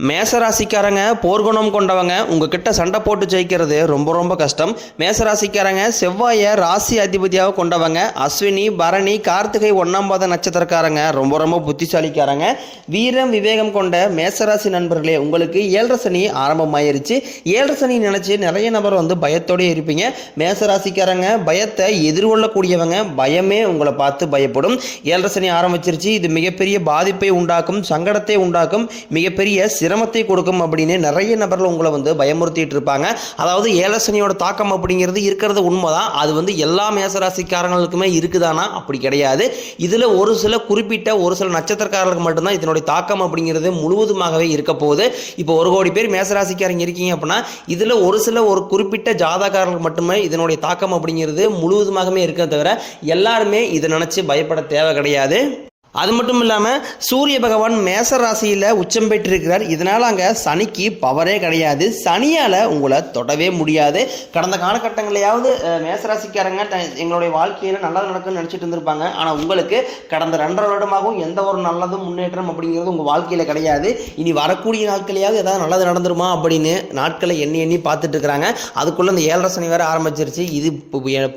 மேசராசிக்காரங்க போர்க்குணம் கொண்டவங்க உங்ககிட்ட சண்டை போட்டு ஜெயிக்கிறது ரொம்ப ரொம்ப கஷ்டம். மேசராசிக்காரங்க செவ்வாயை ராசி அதிபதியாக கொண்டவங்க அஸ்வினி பரணி கார்த்திகை ஒன்றாம் பாத நட்சத்திரக்காரங்க ரொம்ப ரொம்ப புத்திசாலிக்காரங்க. வீரம் விவேகம் கொண்ட மேசராசி நண்பர்களே உங்களுக்கு ஏழரை சனி ஆரம்பமாயிருச்சு. ஏழரை சனி நினச்சி நிறைய நபர் வந்து பயத்தோடயே இருப்பீங்க. மேசராசிக்காரங்க பயத்தை எதிர்கொள்ளக்கூடியவங்க பயமே உங்களை பார்த்து பயப்படும். ஏழரை சனி ஆரம்பிச்சிருச்சு. இது மிகப்பெரிய பாதிப்பை உண்டாக்கும் சங்கடத்தை உண்டாக்கும் மிகப்பெரிய சிரமத்தை கொடுக்கும் அப்படின்னு நிறைய நபர்கள் உங்களை வந்து பயமுறுத்திட்டு இருப்பாங்க. அதாவது ஏலசனியோட தாக்கம் அப்படிங்கிறது இருக்கிறது உண்மைதான். அது வந்து எல்லா மேசராசிக்காரங்களுக்குமே இருக்குதானா? அப்படி கிடையாது. இதில் ஒரு சில குறிப்பிட்ட ஒரு சில நட்சத்திரக்காரர்களுக்கு மட்டும்தான் இதனுடைய தாக்கம் அப்படிங்கிறது முழுவதுமாகவே இருக்க போகுது. இப்போ ஒரு கோடி பேர் மேசராசிக்காரங்க இருக்கீங்க அப்படின்னா இதில் ஒரு சில ஒரு குறிப்பிட்ட ஜாதகாரர்களுக்கு மட்டுமே இதனுடைய தாக்கம் அப்படிங்கிறது முழுவதுமாகவே இருக்க தவிர எல்லாருமே இதை நினச்சி பயப்பட தேவை கிடையாது. அது மட்டும் இல்லாமல் சூரிய பகவான் மேச ராசியில் உச்சம் பெற்றிருக்கிறார். இதனால் அங்கே சனிக்கு பவரே கிடையாது. சனியால் உங்களை தொடவே முடியாது. கடந்த காலகட்டங்களையாவது மேச ராசிக்காரங்க எங்களுடைய வாழ்க்கையில் நல்லது நடக்கும்னு நினச்சிட்டு இருந்திருப்பாங்க. ஆனால் உங்களுக்கு கடந்த ரெண்டரை வருடமாகவும் எந்த ஒரு நல்லதும் முன்னேற்றம் அப்படிங்கிறது உங்கள் வாழ்க்கையில் கிடையாது. இனி வரக்கூடிய நாட்களையாவது ஏதாவது நல்லது நடந்துருமா அப்படின்னு நாட்களை எண்ணி எண்ணி பார்த்துட்டு இருக்கிறாங்க. அதுக்குள்ளே இந்த ஏழரை சனி வேறு ஆரம்பிச்சிருச்சு. இது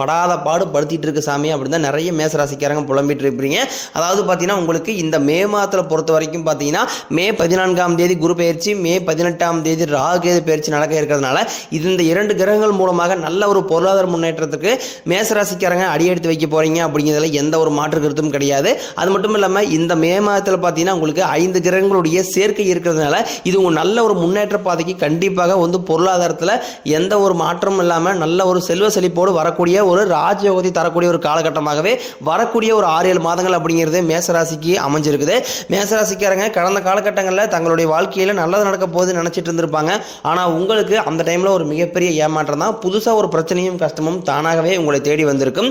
படாத பாடு படுத்திட்டு இருக்க சாமி அப்படின்னு தான் நிறைய மேசராசிக்காரங்க புலம்பிட்டு இருப்பீங்க. அதாவது பார்த்தீங்கன்னா உங்களுக்கு இந்த மே மாதத்தில் பொறுத்த வரைக்கும் பார்த்தீங்கன்னா மே பதினான்காம் தேதி குரு பயிற்சி மே பதினெட்டாம் தேதி ராகுகேது பயிற்சி நடக்க இருக்கிறதுனால இது இந்த இரண்டு கிரகங்கள் மூலமாக நல்ல ஒரு பொருளாதார முன்னேற்றத்துக்கு மேசராசிக்காரங்க அடியெடுத்து வைக்க போறீங்க அப்படிங்கிறதுல எந்த ஒரு மாற்று கருத்தும் கிடையாது. அது மட்டும் இல்லாமல் இந்த மே மாதத்தில் பார்த்தீங்கன்னா உங்களுக்கு ஐந்து கிரகங்களுடைய சேர்க்கை இருக்கிறதுனால இது உங்கள் நல்ல ஒரு முன்னேற்ற பாதைக்கு கண்டிப்பாக வந்து பொருளாதாரத்தில் எந்த ஒரு மாற்றமும் இல்லாமல் நல்ல ஒரு செல்வ செழிப்போடு வரக்கூடிய ஒரு ராஜயோகத்தை தரக்கூடிய ஒரு காலகட்டமாகவே வரக்கூடிய ஒரு ஆறு ஏழு மாதங்கள் அப்படிங்கிறது மேசராசிக்கு அமைஞ்சிருக்குது. மேசராசிக்காரங்க கடந்த காலகட்டங்களில் தங்களுடைய வாழ்க்கையில் நல்லது நடக்க போகுது நினச்சிட்டு இருந்திருப்பாங்க. ஆனால் உங்களுக்கு அந்த டைமில் ஒரு மிகப்பெரிய ஏமாற்றம் தான். புதுசாக ஒரு பிரச்சனையும் கஷ்டமும் தானாகவே உங்களை தேடி வந்திருக்கும்.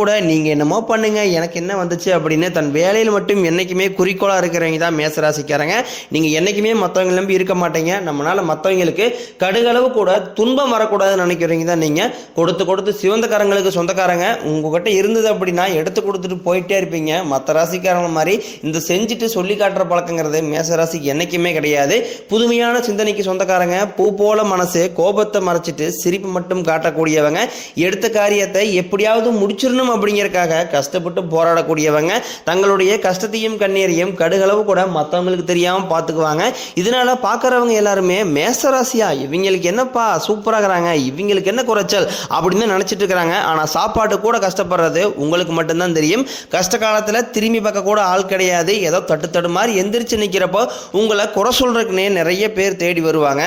கூட நீங்கள் என்னமோ பண்ணுங்க எனக்கு என்ன வந்துச்சு அப்படின்னு தன் வேலையில் மட்டும் என்றைக்குமே குறிக்கோளாக இருக்கிறவங்க தான் மேசராசிக்காரங்க. நீங்கள் என்றைக்குமே மற்றவங்க நம்பி இருக்க மாட்டீங்க. நம்மளால் மற்றவங்களுக்கு கடுகளவு கூட துன்பம் வரக்கூடாதுன்னு நினைக்கிறவங்க தான் நீங்கள் கொடுத்து கொடுத்து சிவந்தக்காரங்களுக்கு சொந்தக்காரங்க உங்ககிட்ட இருந்தது அப்படின்னா எடுத்து கொடுத்துட்டு போயிட்டே இருப்பீங்க. மற்ற ராசிக்காரங்க மாதிரி இந்த செஞ்சுட்டு சொல்லி காட்டுற பழக்கங்கிறது மேசராசிக்கு என்றைக்குமே கிடையாது. புதுமையான சிந்தனைக்கு சொந்தக்காரங்க பூ போல மனசு கோபத்தை மறைச்சிட்டு சிரிப்பு மட்டும் காட்டக்கூடியவங்க. எடுத்த காரியத்தை எப்படியாவது முடிச்சிடணும் அப்படிங்கறக்காக கஷ்டப்பட்டு போராடக்கூடியவங்க தங்களுடைய கஷ்டத்தையும் கண்ணீரையும் கடுகளவு கூட மற்றவங்களுக்கு தெரியாமல் பார்த்துக்குவாங்க இதனால பார்க்குறவங்க எல்லாருமே மேசராசியா இவங்களுக்கு என்னப்பா சூப்பராகிறாங்க இவங்களுக்கு என்ன குறைச்சல் அப்படின்னு தான் நினச்சிட்டு இருக்கிறாங்க. ஆனால் சாப்பாட்டு கூட கஷ்டப்படுறது உங்களுக்கு மட்டும்தான் தெரியும். கஷ்ட காலத்தில் திரும்பி பார்க்க கூட ஆள் கிடையாது. ஏதோ தட்டு தடு மாதிரி எந்திரிச்சு நிற்கிறப்போ உங்களை குறை சொல்கிறதுக்குன்னே நிறைய பேர் தேடி வருவாங்க.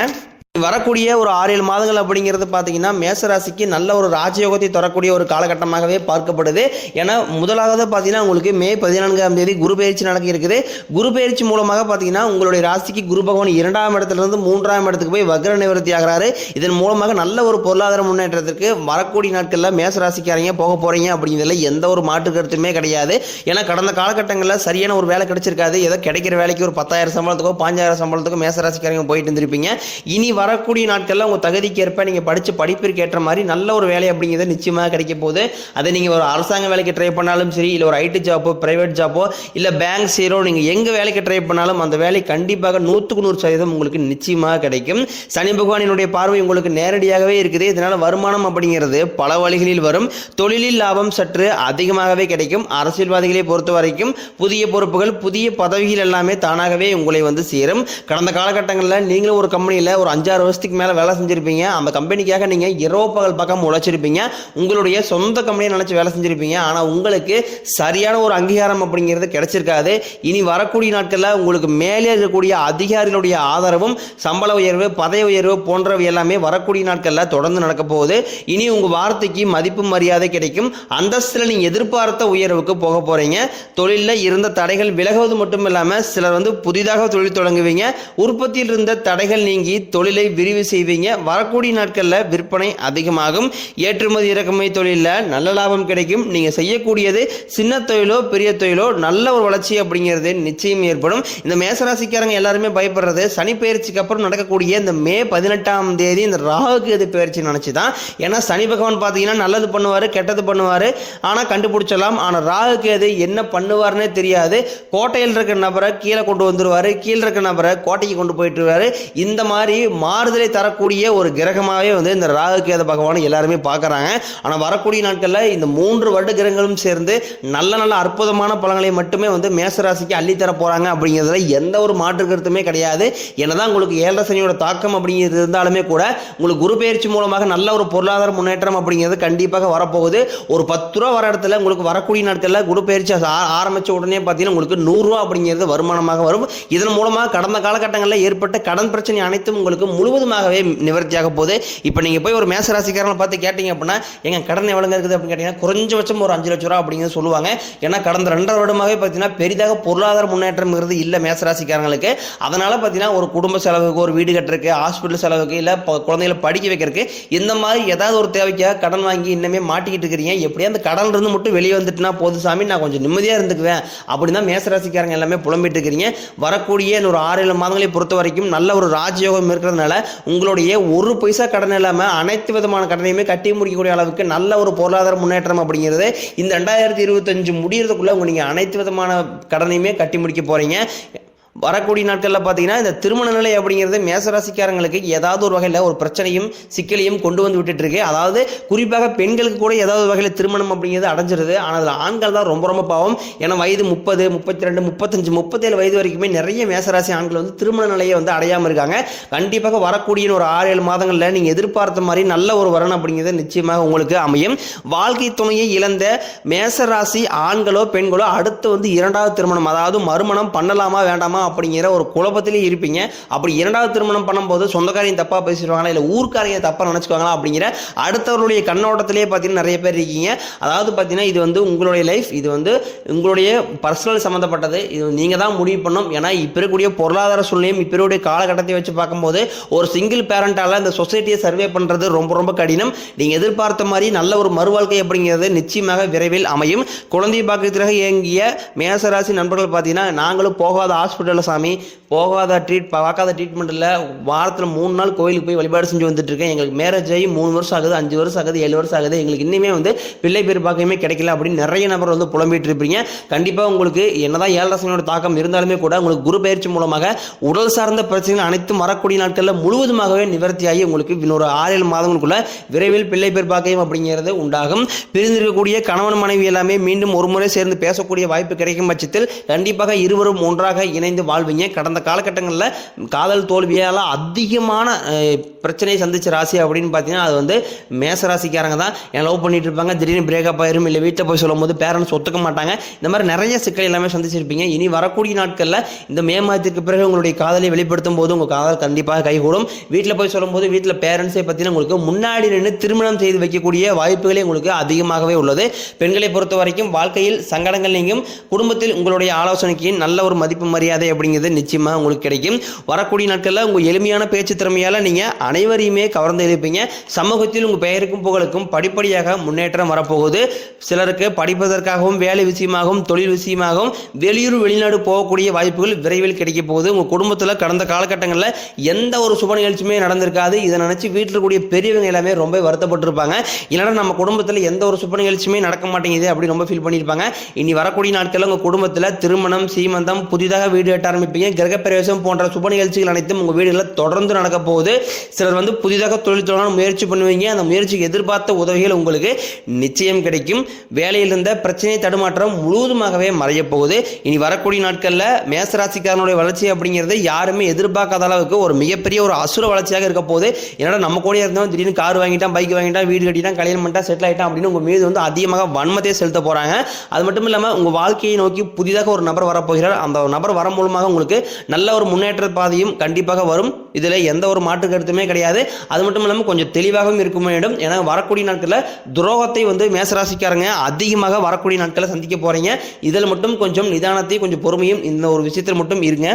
வரக்கூடிய ஒரு ஆறு ஏழு மாதங்கள் அப்படிங்கிறது பார்த்தீங்கன்னா மேசராசிக்கு நல்ல ஒரு ராஜயோகத்தை தரக்கூடிய ஒரு காலகட்டமாகவே பார்க்கப்படுது. ஏன்னா முதலாவது பார்த்தீங்கன்னா உங்களுக்கு மே பதினான்காம் தேதி குரு பயிற்சி நடக்க இருக்குது. குரு பயிற்சி மூலமாக பார்த்தீங்கன்னா உங்களுடைய ராசிக்கு குரு பகவான் இரண்டாம் இடத்துலேருந்து மூன்றாம் இடத்துக்கு போய் வக்ர நிவர்த்தி ஆகிறாரு. இதன் மூலமாக நல்ல ஒரு பொருளாதார முன்னேற்றத்திற்கு வரக்கூடிய நாட்களில் மேசராசிக்காரங்க போக போகிறீங்க அப்படிங்கிறதுல எந்த ஒரு மாற்று கருத்துமே கிடையாது. ஏன்னா கடந்த காலகட்டங்களில் சரியான ஒரு வேலை கிடைச்சிருக்காது. ஏதோ கிடைக்கிற வேலைக்கு ஒரு பத்தாயிரம் சம்பளத்துக்கோ பாஞ்சாயிரம் சம்பளத்துக்கோ மேசராசிக்காரங்க போயிட்டு இருந்திருப்பீங்க. இனி வரக்கூடிய நாட்களில் உங்கள் தகுதிக்கு ஏற்ப நீங்கள் படித்து படிப்பிற்கு ஏற்ற மாதிரி நல்ல ஒரு வேலை அப்படிங்கிறது நிச்சயமாக கிடைக்க போகுது. அதை நீங்கள் ஒரு அரசாங்க வேலைக்கு ட்ரை பண்ணாலும் சரி இல்லை ஒரு ஐடி ஜாப்போ ப்ரைவேட் ஜாப்போ இல்லை பேங்க் சீரோ நீங்கள் எங்கே வேலைக்கு ட்ரை பண்ணாலும் அந்த வேலை கண்டிப்பாக நூற்றுக்கு நூறு சதவீதம் உங்களுக்கு நிச்சயமாக கிடைக்கும். சனி பகவானினுடைய பார்வை உங்களுக்கு நேரடியாகவே இருக்குது. இதனால் வருமானம் அப்படிங்கிறது பல வழிகளில் வரும். தொழிலில் லாபம் சற்று அதிகமாகவே கிடைக்கும். அரசியல்வாதிகளை பொறுத்த வரைக்கும் புதிய பொறுப்புகள் புதிய பதவிகள் எல்லாமே தானாகவே உங்களை வந்து சேரும். கடந்த காலகட்டங்களில் நீங்களும் ஒரு கம்பெனியில் ஒரு அஞ்சு அஞ்சாறு வருஷத்துக்கு மேலே வேலை செஞ்சுருப்பீங்க. அந்த கம்பெனிக்காக நீங்கள் இரவு பகல் பக்கம் உழைச்சிருப்பீங்க. உங்களுடைய சொந்த கம்பெனியை நினச்சி வேலை செஞ்சுருப்பீங்க. ஆனால் உங்களுக்கு சரியான ஒரு அங்கீகாரம் அப்படிங்கிறது கிடைச்சிருக்காது. இனி வரக்கூடிய நாட்களில் உங்களுக்கு மேலே இருக்கக்கூடிய அதிகாரிகளுடைய ஆதரவும் சம்பள உயர்வு பதவி உயர்வு போன்றவை எல்லாமே வரக்கூடிய நாட்களில் தொடர்ந்து நடக்க போகுது. இனி உங்கள் வார்த்தைக்கு மதிப்பு மரியாதை கிடைக்கும். அந்தஸ்தில் நீங்கள் எதிர்பார்த்த உயர்வுக்கு போக போகிறீங்க தொழிலில் இருந்த தடைகள் விலகுவது மட்டும் இல்லாமல் சிலர் வந்து புதிதாக தொழில் தொடங்குவீங்க. உற்பத்தியில் இருந்த தடைகள் நீங்கி தொழிலை விரிவு செய்வீங்க. வரக்கூடிய நாட்களில் விற்பனை அதிகமாகும். ஏற்றுமதி இறக்குமதி தொழிலில் நல்ல லாபம் கிடைக்கும். நீங்கள் செய்யக்கூடியது சின்ன தொழிலோ பெரிய தொழிலோ நல்ல ஒரு வளர்ச்சி அப்படிங்கிறது நிச்சயம் ஏற்படும். இந்த மேசராசிக்காரங்க எல்லாருமே பயப்படுறது சனி பயிற்சிக்கு அப்புறம் நடக்கக்கூடிய இந்த மே பதினெட்டாம் தேதி இந்த ராகுக்கு எது பயிற்சி நினச்சி தான் ஏன்னா சனி பகவான் பார்த்தீங்கன்னா நல்லது பண்ணுவார் கெட்டது பண்ணுவார். ஆனால் கண்டுபிடிச்சலாம் ஆனால் ராகுக்கு எது என்ன பண்ணுவார்னே தெரியாது. கோட்டையில் இருக்கிற நபரை கீழே கொண்டு வந்துடுவார் கீழே இருக்கிற நபரை கோட்டைக்கு கொண்டு போயிட்டுருவாரு. இந்த மாதிரி மாறுதலை தரக்கூடிய ஒரு கிரகமாகவே வந்து இந்த ராகு கேத பகவான் எல்லாருமே பார்க்குறாங்க. ஆனால் வரக்கூடிய நாட்களில் இந்த மூன்று வருட கிரகங்களும் சேர்ந்து நல்ல நல்ல அற்புதமான பலன்களை மட்டுமே வந்து மேசராசிக்கு அள்ளித்தர போகிறாங்க அப்படிங்கிறதுல எந்த ஒரு மாற்று கருத்துமே கிடையாது. என்னதான் உங்களுக்கு ஏழரை சனியோட தாக்கம் அப்படிங்கிறது இருந்தாலுமே கூட உங்களுக்கு குரு பயிற்சி மூலமாக நல்ல ஒரு பொருளாதார முன்னேற்றம் அப்படிங்கிறது கண்டிப்பாக வரப்போகுது. ஒரு பத்து ரூபா வர இடத்துல உங்களுக்கு வரக்கூடிய நாட்களில் குரு பயிற்சி ஆ- உடனே பார்த்தீங்கன்னா உங்களுக்கு நூறுரூவா அப்படிங்கிறது வருமானமாக வரும். இதன் மூலமாக கடந்த காலகட்டங்களில் ஏற்பட்ட கடன் பிரச்சனை அனைத்தும் உங்களுக்கு முழுவதுமாகவே நிவர்த்தியாக போகுது இப்போ நீங்கள் போய் ஒரு மேசராசிக்காரங்களை பார்த்து கேட்டீங்க அப்படின்னா எங்கள் கடன் எவ்வளோங்க இருக்குது? அப்படின்னு கேட்டிங்கன்னா குறைஞ்சபட்சம் ஒரு அஞ்சு லட்ச ரூபா அப்படிங்கிறது சொல்லுவாங்க. ஏன்னா கடந்த ரெண்டரை வருடமாகவே பார்த்தீங்கன்னா பெரிதாக பொருளாதார முன்னேற்றம்ங்கிறது இல்லை மேசராசிக்காரங்களுக்கு. அதனால் பார்த்தீங்கன்னா ஒரு குடும்ப செலவுக்கு ஒரு வீடு கட்டுறதுக்கு ஹாஸ்பிட்டல் செலவுக்கு இல்லை குழந்தைகளை படிக்க வைக்கிறதுக்கு இந்த மாதிரி ஏதாவது ஒரு தேவைக்காக கடன் வாங்கி இன்னமே மாட்டிக்கிட்டு இருக்கிறீங்க. எப்படியா அந்த கடன்ல இருந்து மட்டும் வெளியே வந்துட்டுனா போது சாமி நான் கொஞ்சம் நிம்மதியாக இருந்துக்குவேன். அப்படி தான் மேசராசிக்காரங்க எல்லாமே புலம்பிட்டு இருக்கிறீங்க. வரக்கூடிய ஒரு ஆறு ஏழு மாதங்களை பொறுத்த வரைக்கும் நல்ல ஒரு ராஜயோகம் இருக்கிறதுனால உங்களுடைய ஒரு பைசா கடன் இல்லாமல் அனைத்து விதமான கடனையுமே கட்டி முடிக்கக்கூடிய அளவுக்கு நல்ல ஒரு பொருளாதார முன்னேற்றம் அப்படிங்கிறது இந்த ரெண்டாயிரத்தி இருபத்தஞ்சு முடிகிறதுக்குள்ளே நீங்கள் அனைத்து விதமான கடனையுமே கட்டி முடிக்க போகிறீங்க வரக்கூடிய நாட்களில் பார்த்தீங்கன்னா இந்த திருமண நிலை அப்படிங்கிறது மேசராசிக்காரங்களுக்கு ஏதாவது ஒரு வகையில் ஒரு பிரச்சனையும் சிக்கலையும் கொண்டு வந்து விட்டுட்டு இருக்கு அதாவது குறிப்பாக பெண்களுக்கு கூட ஏதாவது வகையில் திருமணம் அப்படிங்கிறது அடைஞ்சிருது. ஆனால் அதில் ஆண்கள் தான் ரொம்ப ரொம்ப பாவம். ஏன்னா வயது முப்பது முப்பத்தி ரெண்டு முப்பத்தஞ்சு முப்பத்தேழு வயது வரைக்குமே நிறைய மேசராசி ஆண்கள் வந்து திருமண நிலையை வந்து அடையாமல் இருக்காங்க. கண்டிப்பாக வரக்கூடிய ஒரு ஆறு ஏழு மாதங்களில் நீங்கள் எதிர்பார்த்த மாதிரி நல்ல ஒரு வரணும் அப்படிங்கிறது நிச்சயமாக உங்களுக்கு அமையும். வாழ்க்கை துணையை இழந்த மேசராசி ஆண்களோ பெண்களோ அடுத்து வந்து இரண்டாவது திருமணம் அதாவது மறுமணம் பண்ணலாமா வேண்டாமா அப்படிங்கிற ஒரு குழப்பத்திலே இருப்பீங்க. அப்படி இரண்டாவது திருமணம் பண்ணும்போது சொந்தக்காரையும் தப்பாக பேசிடுவாங்களா? இல்லை ஊர்க்காரைங்க தப்பாக நினச்சிக்குவாங்களா? அப்படிங்கிற அடுத்தவருடைய கண்ணோட்டத்திலே பார்த்தீங்கன்னா நிறைய பேர் இருக்கீங்க. அதாவது பார்த்தீங்கன்னா இது வந்து உங்களுடைய லைஃப் இது வந்து உங்களுடைய பர்சனல் சம்மந்தப்பட்டது இது நீங்கள் தான் முடிவு பண்ணும் ஏன்னா இப்போ இருக்கக்கூடிய பொருளாதார சூழ்நிலையும் இப்போ இருக்கக்கூடிய காலகட்டத்தை வச்சு பார்க்கும்போது ஒரு சிங்கிள் பேரண்டால் இந்த சொசைட்டியை சர்வே பண்ணுறது ரொம்ப ரொம்ப கடினம். நீங்கள் எதிர்பார்த்த மாதிரி நல்ல ஒரு மறுவாழ்க்கை அப்படிங்கிறது நிச்சயமாக விரைவில் அமையும். குழந்தை பாக்கியத்திற்காக இயங்கிய மேசராசி நண்பர்கள் பார்த்தீங்கன்னா நாங்களும் போகாத ஹாஸ்பிட்டலில் சாமி போகாத ட்ரீட் பார்க்காத ட்ரீட்மெண்ட்டில் வாரத்தில் மூணு நாள் கோயிலுக்கு போய் வழிபாடு செஞ்சு வந்துட்டு இருக்கேன். எங்களுக்கு மேரேஜ் ஆகி மூணு வருஷம் ஆகுது அஞ்சு வருஷம் ஆகுது ஏழு வருஷம் ஆகுது. எங்களுக்கு இன்னுமே வந்து பிள்ளை பேர் பாக்கியமே கிடைக்கல அப்படின்னு நிறைய நபர் வந்து புலம்பிட்டு இருப்பீங்க. கண்டிப்பாக உங்களுக்கு என்னதான் ஏழரசனோட தாக்கம் இருந்தாலுமே கூட உங்களுக்கு குரு பயிற்சி மூலமாக உடல் சார்ந்த பிரச்சனைகள் அனைத்தும் வரக்கூடிய நாட்களில் முழுவதுமாகவே நிவர்த்தியாகி உங்களுக்கு இன்னொரு ஆறு ஏழு மாதங்களுக்குள்ள விரைவில் பிள்ளை பேர் பாக்கியம் அப்படிங்கிறது உண்டாகும். பிரிந்திருக்கக்கூடிய கணவன் மனைவி எல்லாமே மீண்டும் ஒரு முறை சேர்ந்து பேசக்கூடிய வாய்ப்பு கிடைக்கும் பட்சத்தில் கண்டிப்பாக இருவரும் ஒன்றாக இணைந்து வாழ்வீங்க. கடந்த காலகட்டங்களில் காதல் தோல்வியால் அதிகமான பிரச்சனையை சந்திச்ச ராசி அப்படின்னு பார்த்தீங்கன்னா அது வந்து மேச ராசிக்காரங்க தான். என் லவ் பண்ணிட்டு இருப்பாங்க. திடீர்னு பிரேக்கப் ஆயிரும். இல்லை வீட்டில் போய் சொல்லும்போது பேரண்ட்ஸ் ஒத்துக்க மாட்டாங்க. இந்த மாதிரி நிறைய சிக்கல் எல்லாமே சந்திச்சிருப்பீங்க. இனி வரக்கூடிய நாட்களில் இந்த மே மாதத்திற்கு பிறகு உங்களுடைய காதலை வெளிப்படுத்தும் போது உங்கள் காதல் கண்டிப்பாக கைகூடும். வீட்டில் போய் சொல்லும்போது வீட்டில் பேரண்ட்ஸை பார்த்தீங்கன்னா உங்களுக்கு முன்னாடி நின்று திருமணம் செய்து வைக்கக்கூடிய வாய்ப்புகளே உங்களுக்கு அதிகமாகவே உள்ளது. பெண்களை பொறுத்த வரைக்கும் வாழ்க்கையில் சங்கடங்கள் நீங்கும். குடும்பத்தில் உங்களுடைய ஆலோசனைக்கு நல்ல ஒரு மதிப்பு மரியாதை அப்படிங்கிறது நிச்சயமாக உங்களுக்கு கிடைக்கும். வரக்கூடிய நாட்களில் உங்கள் எளிமையான பேச்சு திறமையால் நீங்கள் அனைவரையுமே கவர்ந்து எழுப்பீங்க. சமூகத்தில் உங்கள் பெயருக்கும் புகழுக்கும் படிப்படியாக முன்னேற்றம் வரப்போகுது. சிலருக்கு படிப்பதற்காகவும் வேலை விஷயமாகவும் தொழில் விஷயமாகவும் வெளியூர் வெளிநாடு போகக்கூடிய வாய்ப்புகள் விரைவில் கிடைக்க போகுது. உங்கள் குடும்பத்தில் கடந்த காலகட்டங்களில் எந்த ஒரு சுப நிகழ்ச்சியுமே நடந்திருக்காது. இதை நினச்சி வீட்டில் இருக்கக்கூடிய பெரியவங்க எல்லாமே ரொம்ப வருத்தப்பட்டிருப்பாங்க. இல்லைனா நம்ம குடும்பத்தில் எந்த ஒரு சுப நிகழ்ச்சியுமே நடக்க மாட்டேங்குது அப்படி ரொம்ப ஃபீல் பண்ணியிருப்பாங்க. இனி வரக்கூடிய நாட்களில் உங்கள் குடும்பத்தில் திருமணம் சீமந்தம் புதிதாக வீடு கட்ட ஆரம்பிப்பீங்க. கிரகப்பிரவேசம் போன்ற சுப நிகழ்ச்சிகள் அனைத்தும் உங்கள் வீடுகளில் தொடர்ந்து நடக்க போகுது. சிலர் வந்து புதிதாக தொழில் தொடங்க முயற்சி பண்ணுவீங்க. அந்த முயற்சிக்கு எதிர்பார்த்த உதவிகள் உங்களுக்கு நிச்சயம் கிடைக்கும். வேலையில் இருந்த பிரச்சனை தடுமாற்றம் முழுவதுமாகவே மறையப் போகுது. இனி வரக்கூடிய நாட்களில் மேசராசிக்காரனுடைய வளர்ச்சி அப்படிங்கிறது யாருமே எதிர்பார்க்காத அளவுக்கு ஒரு மிகப்பெரிய ஒரு அசுர வளர்ச்சியாக இருக்க போகுது. என்னடா நம்ம கூட இருந்தாலும் திடீர்னு கார் வாங்கிட்டான் பைக் வாங்கிட்டான் வீடு கட்டிட்டான் கல்யாணம் பண்ணிட்டான் செட்டில் ஆகிட்டான் அப்படின்னு உங்கள் மீது வந்து அதிகமாக வன்மத்தை செலுத்த போகிறாங்க அது மட்டும் இல்லாமல் உங்கள் வாழ்க்கையை நோக்கி புதிதாக ஒரு நபர் வரப்போகிறார் அந்த நபர் வர மூலமாக உங்களுக்கு நல்ல ஒரு முன்னேற்ற பாதையும் கண்டிப்பாக வரும். இதில் எந்த ஒரு மாற்று கருத்துமே கிடையாது. அது மட்டும் இல்லாமல் கொஞ்சம் தெளிவாகவும் இருக்க வேண்டும். ஏன்னா வரக்கூடிய நாட்களில் துரோகத்தை வந்து மேசராசிக்காரங்க அதிகமாக வரக்கூடிய நாட்களில் சந்திக்க போகிறீங்க இதில் மட்டும் கொஞ்சம் நிதானத்தை கொஞ்சம் பொறுமையும் இந்த ஒரு விஷயத்தில் மட்டும் இருங்க.